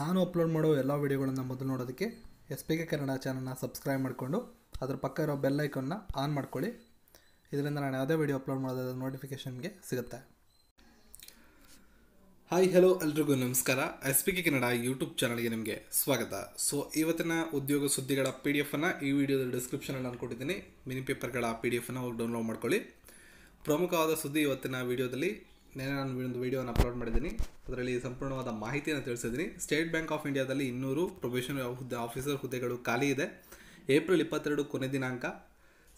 ನಾನು ಅಪ್ಲೋಡ್ ಮಾಡೋ ಎಲ್ಲ ವೀಡಿಯೋಗಳನ್ನು ಮೊದಲು ನೋಡೋದಕ್ಕೆ ಎಸ್ ಪಿ ಕೆ ಕನ್ನಡ ಚಾನಲ್ನ ಸಬ್ಸ್ಕ್ರೈಬ್ ಮಾಡಿಕೊಂಡು ಅದ್ರ ಪಕ್ಕ ಇರೋ ಬೆಲ್ ಐಕನ್ನ ಆನ್ ಮಾಡ್ಕೊಳ್ಳಿ. ಇದರಿಂದ ನಾನು ಯಾವುದೇ ವೀಡಿಯೋ ಅಪ್ಲೋಡ್ ಮಾಡೋದಾದ ನೋಟಿಫಿಕೇಷನ್ಗೆ ಸಿಗುತ್ತೆ. ಹಾಯ್ ಹಲೋ ಎಲ್ರಿಗೂ ನಮಸ್ಕಾರ. S P K Kannada YouTube ಚಾನಲ್ಗೆ ನಿಮಗೆ ಸ್ವಾಗತ. ಸೊ ಇವತ್ತಿನ ಉದ್ಯೋಗ ಸುದ್ದಿಗಳ ಪಿ ಡಿ ಎಫನ್ನು ಈ ವಿಡಿಯೋದ ಡಿಸ್ಕ್ರಿಪ್ಷನಲ್ಲಿ ನಾನು ಕೊಟ್ಟಿದ್ದೀನಿ. ಮಿನಿ ಪೇಪರ್ಗಳ ಪಿ ಡಿ ಎಫನ್ನು ಹೋಗಿ ಡೌನ್ಲೋಡ್ ಮಾಡ್ಕೊಳ್ಳಿ. ಪ್ರಮುಖವಾದ ಸುದ್ದಿ ಇವತ್ತಿನ ವಿಡಿಯೋದಲ್ಲಿ ನೆನೆ ನಾನು ಒಂದು ವಿಡಿಯೋನ ಅಪ್ಲೋಡ್ ಮಾಡಿದ್ದೀನಿ. ಅದರಲ್ಲಿ ಸಂಪೂರ್ಣವಾದ ಮಾಹಿತಿಯನ್ನು ತಿಳಿಸಿದ್ದೀನಿ. ಸ್ಟೇಟ್ ಬ್ಯಾಂಕ್ ಆಫ್ ಇಂಡಿಯಾದಲ್ಲಿ ಇನ್ನೂರು ಪ್ರೊಬೇಷನ್ ಹುದ್ದೆ ಆಫೀಸರ್ ಹುದ್ದೆಗಳು ಖಾಲಿ ಇದೆ. ಏಪ್ರಿಲ್ ಇಪ್ಪತ್ತೆರಡು ಕೊನೆ ದಿನಾಂಕ.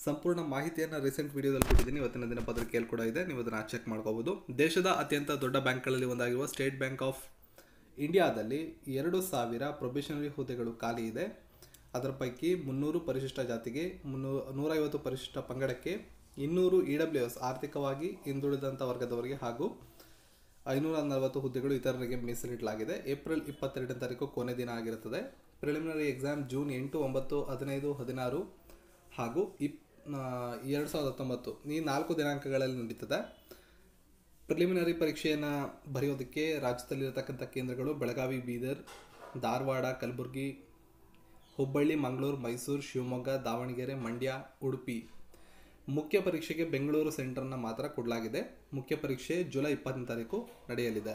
ಸಂಪೂರ್ಣ ಮಾಹಿತಿಯನ್ನು ರೀಸೆಂಟ್ ವಿಡಿಯೋದಲ್ಲಿ ಕೊಟ್ಟಿದ್ದೀನಿ. ಇವತ್ತಿನ ದಿನಪತ್ರಿಕೆಯಲ್ಲಿ ಕೂಡ ಇದೆ. ನೀವು ಅದನ್ನು ಚೆಕ್ ಮಾಡ್ಕೋಬೋದು. ದೇಶದ ಅತ್ಯಂತ ದೊಡ್ಡ ಬ್ಯಾಂಕ್ಗಳಲ್ಲಿ ಒಂದಾಗಿರುವ ಸ್ಟೇಟ್ ಬ್ಯಾಂಕ್ ಆಫ್ ಇಂಡಿಯಾದಲ್ಲಿ ಎರಡು ಸಾವಿರ ಪ್ರೊಬೇಷನರಿ ಹುದ್ದೆಗಳು ಖಾಲಿ ಇದೆ. ಅದರ ಪೈಕಿ ಮುನ್ನೂರು ಪರಿಶಿಷ್ಟ ಜಾತಿಗೆ, ಮುನ್ನೂ, ನೂರೈವತ್ತು ಪರಿಶಿಷ್ಟ ಪಂಗಡಕ್ಕೆ ಇನ್ನೂರು ಇ ಡಬ್ಲ್ಯೂ ಎಸ್ ಆರ್ಥಿಕವಾಗಿ ಹಿಂದುಳಿದಂಥ ವರ್ಗದವರಿಗೆ ಹಾಗೂ ಐನೂರ ನಲವತ್ತು ಹುದ್ದೆಗಳು ಇತರರಿಗೆ ಮೀಸಲಿಡಲಾಗಿದೆ. ಏಪ್ರಿಲ್ ಇಪ್ಪತ್ತೆರಡನೇ ತಾರೀಕು ಕೊನೆ ದಿನ ಆಗಿರುತ್ತದೆ. ಪ್ರಿಲಿಮಿನರಿ ಎಕ್ಸಾಮ್ ಜೂನ್ ಎಂಟು, ಒಂಬತ್ತು, ಹದಿನೈದು, ಹದಿನಾರು ಹಾಗೂ ಇಪ್ ಎರಡು ಸಾವಿರದ ಹತ್ತೊಂಬತ್ತು ಈ ನಾಲ್ಕು ದಿನಾಂಕಗಳಲ್ಲಿ ನಡೀತದೆ. ಪ್ರಿಲಿಮಿನರಿ ಪರೀಕ್ಷೆಯನ್ನು ಬರೆಯೋದಕ್ಕೆ ರಾಜ್ಯದಲ್ಲಿರತಕ್ಕಂಥ ಕೇಂದ್ರಗಳು ಬೆಳಗಾವಿ, ಬೀದರ್, ಧಾರವಾಡ, ಕಲಬುರಗಿ, ಹುಬ್ಬಳ್ಳಿ, ಮಂಗಳೂರು, ಮೈಸೂರು, ಶಿವಮೊಗ್ಗ, ದಾವಣಗೆರೆ, ಮಂಡ್ಯ, ಉಡುಪಿ ಮುಖ್ಯ ಪರೀಕ್ಷೆಗೆ ಬೆಂಗಳೂರು ಸೆಂಟರ್ನ ಮಾತ್ರ ಕೊಡಲಾಗಿದೆ. ಮುಖ್ಯ ಪರೀಕ್ಷೆ ಜುಲೈ ಇಪ್ಪತ್ತನೇ ತಾರೀಕು ನಡೆಯಲಿದೆ.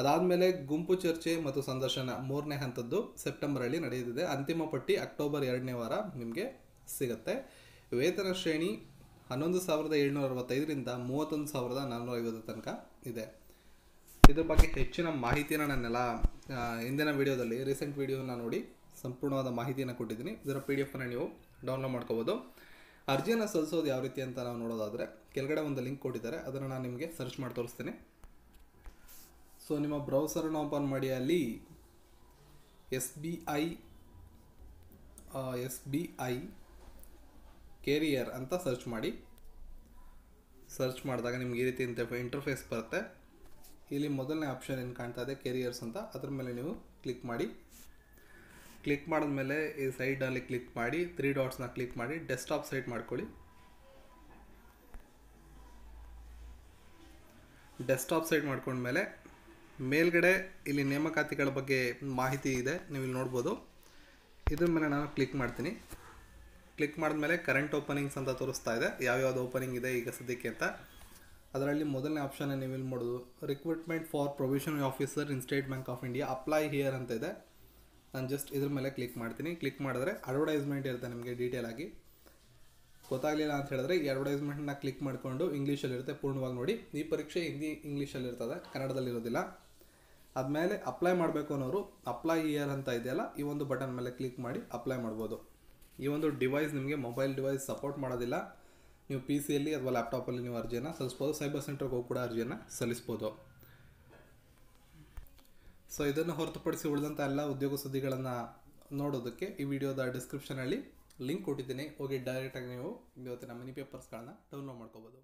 ಅದಾದಮೇಲೆ ಗುಂಪು ಚರ್ಚೆ ಮತ್ತು ಸಂದರ್ಶನ ಮೂರನೇ ಹಂತದ್ದು ಸೆಪ್ಟೆಂಬರಲ್ಲಿ ನಡೆಯಲಿದೆ. ಅಂತಿಮ ಪಟ್ಟಿ ಅಕ್ಟೋಬರ್ ಎರಡನೇ ವಾರ ನಿಮಗೆ ಸಿಗುತ್ತೆ. ವೇತನ ಶ್ರೇಣಿ ಹನ್ನೊಂದು ಸಾವಿರದ ಏಳ್ನೂರ ಅರವತ್ತೈದರಿಂದ ಮೂವತ್ತೊಂದು ಸಾವಿರದ ನಾನ್ನೂರ ಐವತ್ತು ತನಕ ಇದೆ. ಇದ್ರ ಬಗ್ಗೆ ಹೆಚ್ಚಿನ ಮಾಹಿತಿನ ನಾನೆಲ್ಲ ಹಿಂದಿನ ವಿಡಿಯೋದಲ್ಲಿ ರೀಸೆಂಟ್ ವಿಡಿಯೋನ ನೋಡಿ ಸಂಪೂರ್ಣವಾದ ಮಾಹಿತಿಯನ್ನು ಕೊಟ್ಟಿದ್ದೀನಿ. ಇದರ ಪಿ ಡಿ ಎಫನ್ನು ನೀವು ಡೌನ್ಲೋಡ್ ಮಾಡ್ಕೋಬೋದು. ಅರ್ಜಿಯನ್ನು ಸಲ್ಲಿಸೋದು ಯಾವ ರೀತಿ ಅಂತ ನಾವು ನೋಡೋದಾದರೆ, ಕೆಳಗಡೆ ಒಂದು ಲಿಂಕ್ ಕೊಟ್ಟಿದ್ದಾರೆ, ಅದನ್ನು ನಾನು ನಿಮಗೆ ಸರ್ಚ್ ಮಾಡಿ ತೋರಿಸ್ತೀನಿ. ಸೊ ನಿಮ್ಮ ಬ್ರೌಸರನ್ನು ಓಪನ್ ಮಾಡಿ ಅಲ್ಲಿ S B I S B I career ಅಂತ ಸರ್ಚ್ ಮಾಡಿ. ಸರ್ಚ್ ಮಾಡಿದಾಗ ನಿಮ್ಗೆ ಈ ರೀತಿ ಅಂತ ಇಂಟರ್ಫೇಸ್ ಬರುತ್ತೆ. ಇಲ್ಲಿ ಮೊದಲನೇ ಆಪ್ಷನ್ ಏನು ಕಾಣ್ತಾ ಇದೆ? ಕೆರಿಯರ್ಸ್ ಅಂತ. ಅದ್ರ ಮೇಲೆ ನೀವು ಕ್ಲಿಕ್ ಮಾಡಿ. ಕ್ಲಿಕ್ ಮಾಡಿದ್ಮೇಲೆ ಈ ಸೈಡಲ್ಲಿ ಕ್ಲಿಕ್ ಮಾಡಿ ತ್ರೀ ಡಾಟ್ಸ್ನ ಕ್ಲಿಕ್ ಮಾಡಿ ಡೆಸ್ಕ್ಟಾಪ್ ಸೈಟ್ ಮಾಡ್ಕೊಳ್ಳಿ. ಡೆಸ್ಕ್ಟಾಪ್ ಸೈಟ್ ಮಾಡ್ಕೊಂಡ್ಮೇಲೆ, ಮೇಲ್ಗಡೆ ಇಲ್ಲಿ ನೇಮಕಾತಿಗಳ ಬಗ್ಗೆ ಮಾಹಿತಿ ಇದೆ, ನೀವು ಇಲ್ಲಿ ನೋಡ್ಬೋದು. ಇದ್ರ ಮೇಲೆ ನಾನು ಕ್ಲಿಕ್ ಮಾಡ್ತೀನಿ. ಕ್ಲಿಕ್ ಮಾಡಿದ್ಮೇಲೆ ಕರೆಂಟ್ ಓಪನಿಂಗ್ಸ್ ಅಂತ ತೋರಿಸ್ತಾ ಇದೆ. ಯಾವ್ಯಾವ್ದು ಓಪನಿಂಗ್ ಇದೆ ಈಗ ಸದ್ಯಕ್ಕೆ ಅಂತ. ಅದರಲ್ಲಿ ಮೊದಲನೇ ಆಪ್ಷನ್ ನೀವು ಇಲ್ಲಿ ಮಾಡೋದು recruitment for provisional officer in State Bank of India apply here ಅಂತ ಇದೆ. ನಾನು ಜಸ್ಟ್ ಇದ್ರ ಮೇಲೆ ಕ್ಲಿಕ್ ಮಾಡ್ತೀನಿ. ಕ್ಲಿಕ್ ಮಾಡಿದ್ರೆ ಅಡ್ವರ್ಟೈಸ್ಮೆಂಟ್ ಇರುತ್ತೆ ನಿಮಗೆ ಡೀಟೇಲ್ ಆಗಿ. ಗೊತ್ತಾಗಲಿಲ್ಲ ಅಂತ ಹೇಳಿದ್ರೆ ಈ ಅಡ್ವರ್ಟೈಸ್ಮೆಂಟ್ನ ಕ್ಲಿಕ್ ಮಾಡಿಕೊಂಡು ಇಂಗ್ಲೀಷಲ್ಲಿರುತ್ತೆ ಪೂರ್ಣವಾಗಿ ನೋಡಿ. ಈ ಪರೀಕ್ಷೆ ಹಿಂದಿ ಇಂಗ್ಲೀಷಲ್ಲಿರ್ತದೆ ಕನ್ನಡದಲ್ಲಿರೋದಿಲ್ಲ ಆದಮೇಲೆ ಅಪ್ಲೈ ಮಾಡಬೇಕು ಅನ್ನೋರು ಅಪ್ಲೈ ಇಯರ್ ಅಂತ ಇದೆಯಲ್ಲ, ಈ ಒಂದು ಬಟನ್ ಮೇಲೆ ಕ್ಲಿಕ್ ಮಾಡಿ ಅಪ್ಲೈ ಮಾಡ್ಬೋದು. ಈ ಒಂದು ಡಿವೈಸ್ ನಿಮಗೆ ಮೊಬೈಲ್ ಡಿವೈಸ್ ಸಪೋರ್ಟ್ ಮಾಡೋದಿಲ್ಲ. ನೀವು ಪಿ ಸಿಯಲ್ಲಿ ಅಥವಾ ಲ್ಯಾಪ್ಟಾಪಲ್ಲಿ ನೀವು ಅರ್ಜಿಯನ್ನು ಸಲ್ಲಿಸ್ಬೋದು ಸೈಬರ್ ಸೆಂಟರ್ಗೆ ಹೋಗಿ ಕೂಡ ಅರ್ಜಿಯನ್ನು ಸಲ್ಲಿಸ್ಬೋದು. ಸೊ ಇದನ್ನು ಹೊರತುಪಡಿಸಿ ಉಳಿದಂಥ ಎಲ್ಲ ಉದ್ಯೋಗ ಸುದ್ದಿಗಳನ್ನು ನೋಡೋದಕ್ಕೆ ಈ ವಿಡಿಯೋದ ಡಿಸ್ಕ್ರಿಪ್ಷನಲ್ಲಿ ಲಿಂಕ್ ಕೊಟ್ಟಿದ್ದೀನಿ. ಹೋಗಿ ಡೈರೆಕ್ಟಾಗಿ ನೀವು ಇವತ್ತಿನ ಮಿನಿ ಪೇಪರ್ಸ್ಗಳನ್ನ ಡೌನ್ಲೋಡ್ ಮಾಡ್ಕೋಬೋದು.